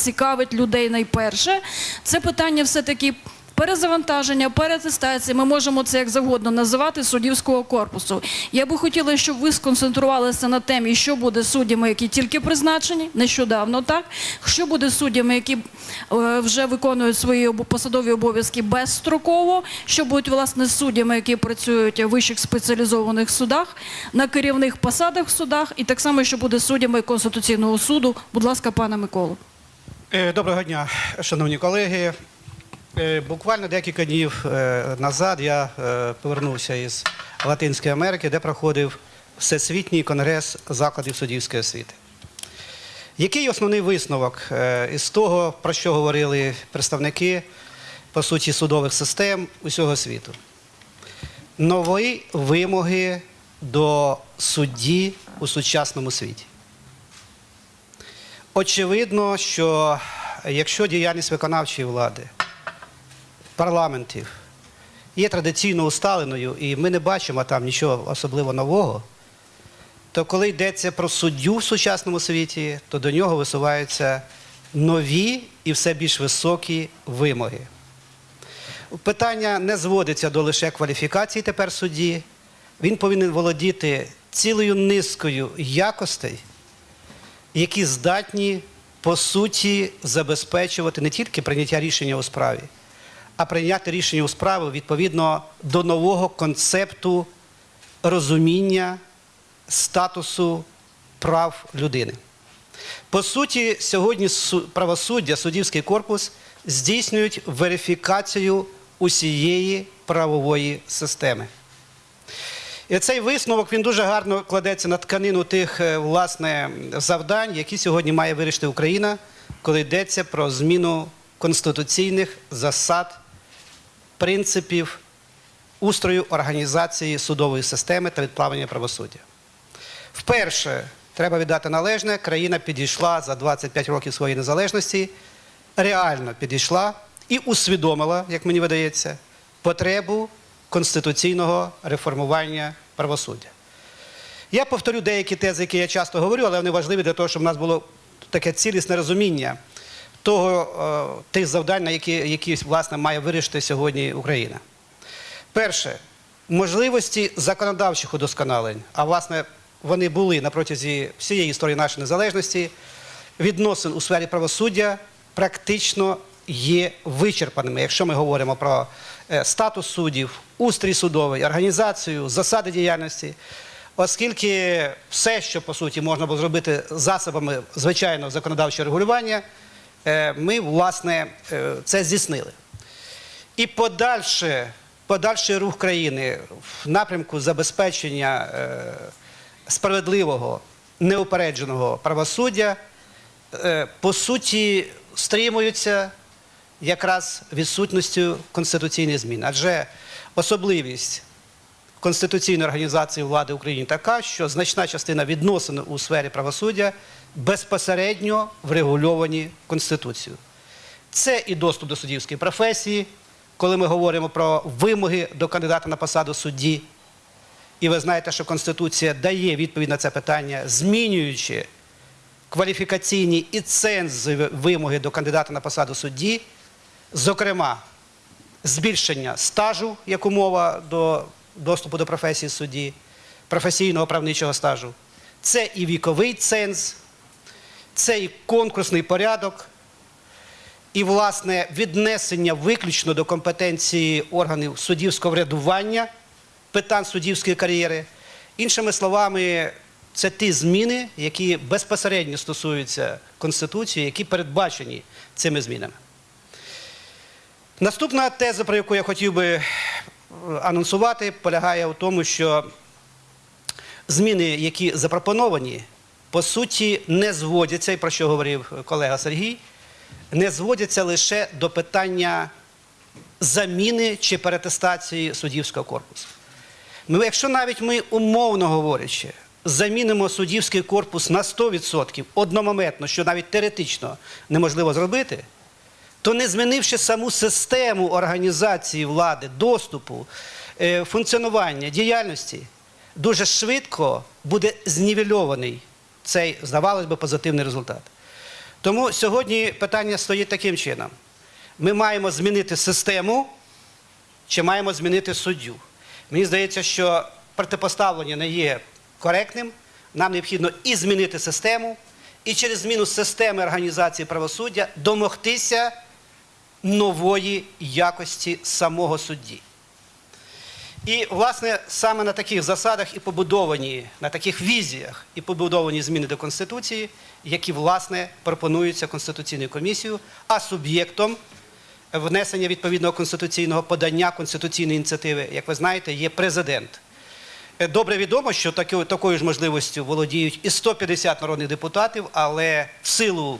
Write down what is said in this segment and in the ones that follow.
цікавить людей найперше. Це питання все-таки перезавантаження, переатестації. Ми можемо це як завгодно називати суддівського корпусу. Я би хотіла, щоб ви сконцентрувалися на темі, що буде суддями, які тільки призначені нещодавно, так що буде суддями, які е, вже виконують свої посадові обов'язки безстроково, що будуть власне суддями, які працюють в вищих спеціалізованих судах, на керівних посадах в судах, і так само, що буде суддями Конституційного суду. Будь ласка, пане Миколу. Е, Доброго дня, шановні колеги. Е, Буквально декілька днів е, назад я повернувся із Латинської Америки, де проходив Всесвітній конгрес закладів суддівської освіти. Який основний висновок із того, про що говорили представники, по суті, судових систем усього світу? Нові вимоги до судді у сучасному світі. Очевидно, що якщо діяльність виконавчої влади, парламентів є традиційно усталеною, і ми не бачимо там нічого особливо нового, то коли йдеться про суддю в сучасному світі, то до нього висуваються нові і все більш високі вимоги. Питання не зводиться до лише кваліфікації тепер судді. Він повинен володіти цілою низкою якостей, які здатні по суті забезпечувати не тільки прийняття рішення у справі, а прийняти рішення у справі відповідно до нового концепту розуміння статусу прав людини. По суті, сьогодні правосуддя, суддівський корпус здійснюють верифікацію усієї правової системи. І цей висновок він дуже гарно кладеться на тканину тих е, власне завдань, які сьогодні має вирішити Україна, коли йдеться про зміну конституційних засад, принципів устрою організації судової системи та відплавлення правосуддя. Вперше треба віддати належне, країна підійшла за 25 років своєї незалежності, реально підійшла і усвідомила, як мені видається, потребу конституційного реформування правосуддя. Я повторю деякі тези, які я часто говорю, але вони важливі для того, щоб у нас було таке цілісне розуміння того, е, тих завдань, на які, які власне, має вирішити сьогодні Україна. Перше, можливості законодавчих удосконалень, а власне вони були на протязі всієї історії нашої незалежності, відносин у сфері правосуддя практично є вичерпаними, якщо ми говоримо про е, статус суддів, устрій судовий, організацію, засади діяльності. Оскільки все, що по суті можна було зробити засобами звичайного законодавчого регулювання, е, ми власне е, це здійснили. І подальше, подальший рух країни в напрямку забезпечення справедливого, неупередженого правосуддя, по суті, стримуються якраз відсутністю конституційних змін. Адже особливість конституційної організації влади України така, що значна частина відносин у сфері правосуддя безпосередньо врегульовані Конституцією. Це і доступ до суддівської професії, коли ми говоримо про вимоги до кандидата на посаду судді. І ви знаєте, що Конституція дає відповідь на це питання, змінюючи кваліфікаційні і цензові вимоги до кандидата на посаду судді, зокрема, збільшення стажу як умова до доступу до професії судді, професійного правничого стажу. Це і віковий ценз, це і конкурсний порядок, і, власне, віднесення виключно до компетенції органів суддівського врядування питань суддівської кар'єри. Іншими словами, це ті зміни, які безпосередньо стосуються Конституції, які передбачені цими змінами. Наступна теза, про яку я хотів би е, анонсувати, полягає в тому, що зміни, які запропоновані, по суті, не зводяться, і про що говорив колега Сергій, не зводяться лише до питання заміни чи перетестації суддівського корпусу. Ну, якщо навіть ми, умовно говорячи, замінимо суддівський корпус на 100% одномоментно, що навіть теоретично неможливо зробити, то не змінивши саму систему організації влади, доступу, е, функціонування, діяльності, дуже швидко буде знівельований цей, здавалось би, позитивний результат. Тому сьогодні питання стоїть таким чином: ми маємо змінити систему чи маємо змінити суддю. Мені здається, що протипоставлення не є коректним. Нам необхідно і змінити систему, і через зміну системи організації правосуддя домогтися нової якості самого судді. І, власне, саме на таких засадах і побудовані, на таких візіях і побудовані зміни до Конституції, які, власне, пропонуються Конституційною комісією, а суб'єктом внесення відповідного конституційного подання конституційної ініціативи, як ви знаєте, є президент. Добре відомо, що такою, ж можливістю володіють і 150 народних депутатів, але в силу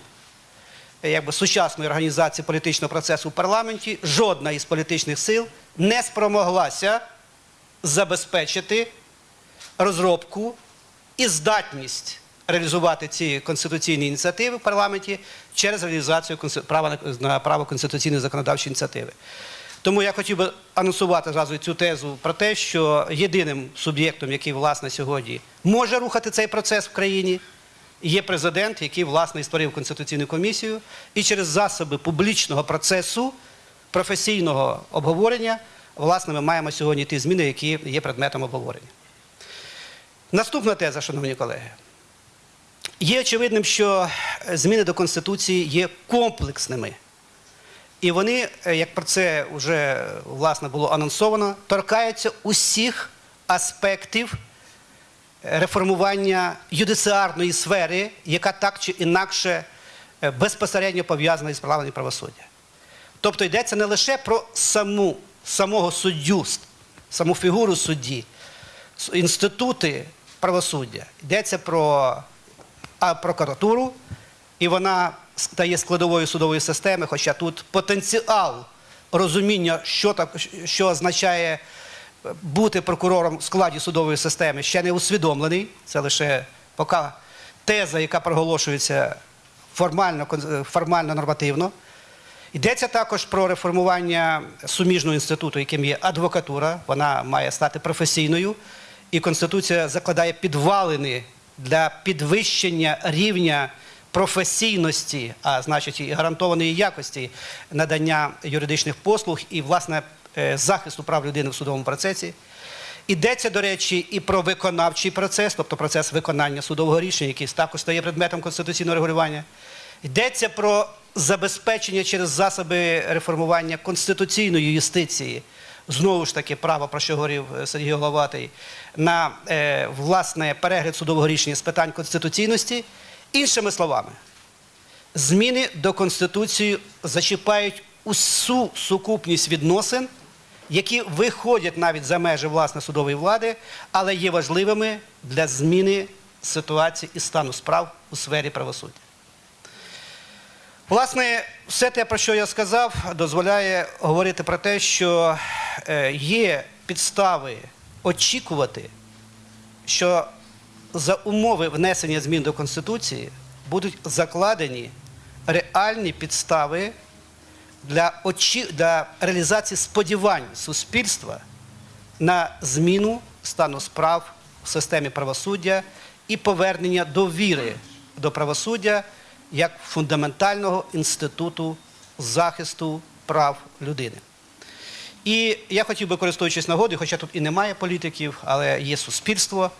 якби, сучасної організації політичного процесу в парламенті жодна із політичних сил не спромоглася забезпечити розробку і здатність реалізувати ці конституційні ініціативи в парламенті через реалізацію права на- право конституційної законодавчої ініціативи. Тому я хотів би анонсувати зразу цю тезу про те, що єдиним суб'єктом, який власне сьогодні може рухати цей процес в країні, є президент, який власне створив конституційну комісію, і через засоби публічного процесу, професійного обговорення, власне, ми маємо сьогодні ті зміни, які є предметом обговорення. Наступна теза, шановні колеги. Є очевидним, що зміни до Конституції є комплексними. І вони, е, як про це вже власне було анонсовано, торкаються усіх аспектів реформування юдиціарної сфери, яка так чи інакше е, безпосередньо пов'язана із правами правосуддя. Тобто йдеться не лише про саму, самого суддю, саму фігуру судді, інститути правосуддя, йдеться про прокуратуру, і вона стає складовою судової системи, хоча тут потенціал розуміння, що, так, що означає бути прокурором в складі судової системи, ще не усвідомлений. Це лише поки теза, яка проголошується формально, формально нормативно. Йдеться також про реформування суміжного інституту, яким є адвокатура. Вона має стати професійною, і Конституція закладає підвалини для підвищення рівня професійності, а значить і гарантованої якості надання юридичних послуг і, власне, захисту прав людини в судовому процесі. Йдеться, до речі, і про виконавчий процес, тобто процес виконання судового рішення, який також стає предметом конституційного регулювання. Йдеться про забезпечення через засоби реформування конституційної юстиції, знову ж таки, право, про що говорив е, Сергій Головатий, на е, власне перегляд судового рішення з питань конституційності. Іншими словами, зміни до Конституції зачіпають усю сукупність відносин, які виходять навіть за межі власне судової влади, але є важливими для зміни ситуації і стану справ у сфері правосуддя. Власне, все те, про що я сказав, дозволяє говорити про те, що е, є підстави очікувати, що за умови внесення змін до Конституції будуть закладені реальні підстави для, очі... для реалізації сподівань суспільства на зміну стану справ в системі правосуддя і повернення довіри до правосуддя як фундаментального інституту захисту прав людини. І я хотів би, користуючись нагодою, хоча тут і немає політиків, але є суспільство,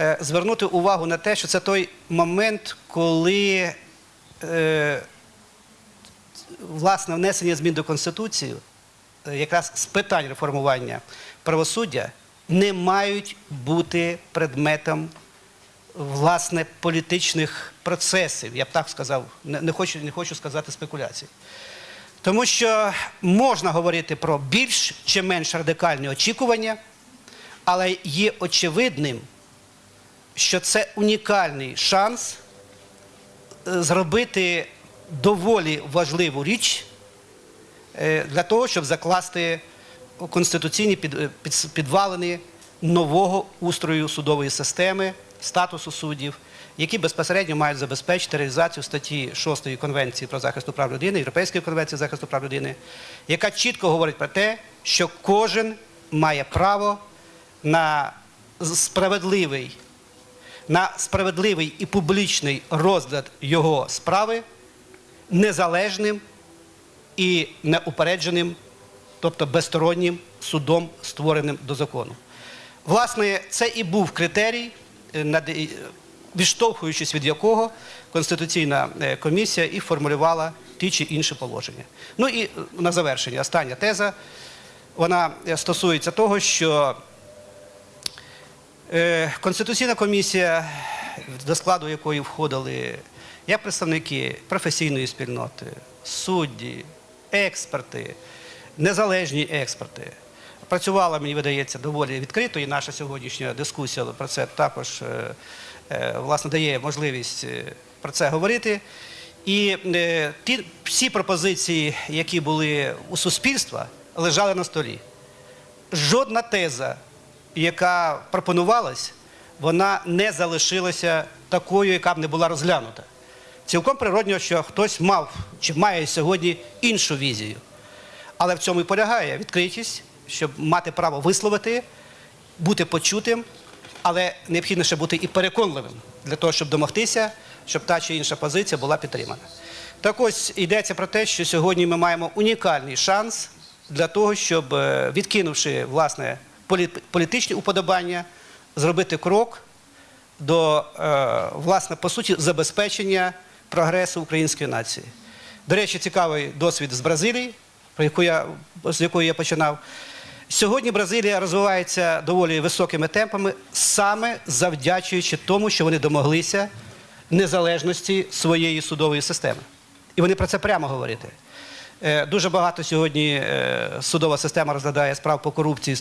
е, звернути увагу на те, що це той момент, коли е, власне внесення змін до Конституції, е, якраз з питань реформування правосуддя, не мають бути предметом власне політичних процесів. Я б так сказав, не, хочу, не хочу сказати спекуляцій. Тому що можна говорити про більш чи менш радикальні очікування, але є очевидним, що це унікальний шанс е, зробити доволі важливу річ е, для того, щоб закласти конституційні е, підвалини нового устрою судової системи, статусу суддів, які безпосередньо мають забезпечити реалізацію статті 6 Конвенції про захист прав людини, Європейської конвенції захисту прав людини, яка чітко говорить про те, що кожен має право на справедливий на справедливий і публічний розгляд його справи незалежним і неупередженим, тобто безстороннім судом, створеним до закону. Власне, це і був критерій, е, е, відштовхуючись від якого Конституційна е, комісія і формулювала ті чи інші положення. Ну і на завершення, остання теза, вона стосується того, що Конституційна комісія, до складу якої входили як представники професійної спільноти, судді, експерти, незалежні експерти. Працювала, мені видається, доволі відкрито, і наша сьогоднішня дискусія про це також е, е, власне дає можливість е, про це говорити. І ті всі пропозиції, які були у суспільства, лежали на столі жодна теза, яка пропонувалась, вона не залишилася такою, яка б не була розглянута. Цілком природньо, що хтось мав чи має сьогодні іншу візію. Але в цьому і полягає відкритість, щоб мати право висловити, бути почутим, але необхідно ще бути і переконливим для того, щоб домогтися, щоб та чи інша позиція була підтримана. Так ось йдеться про те, що сьогодні ми маємо унікальний шанс для того, щоб, е, відкинувши власне полі- політичні уподобання, зробити крок до е, власне по суті забезпечення прогресу української нації. До речі, цікавий досвід з Бразилії, про яку я з якої я починав. Сьогодні Бразилія розвивається доволі високими темпами, саме завдячуючи тому, що вони домоглися незалежності своєї судової системи. І вони про це прямо говорять. Е, Дуже багато сьогодні е, судова система розглядає справ по корупції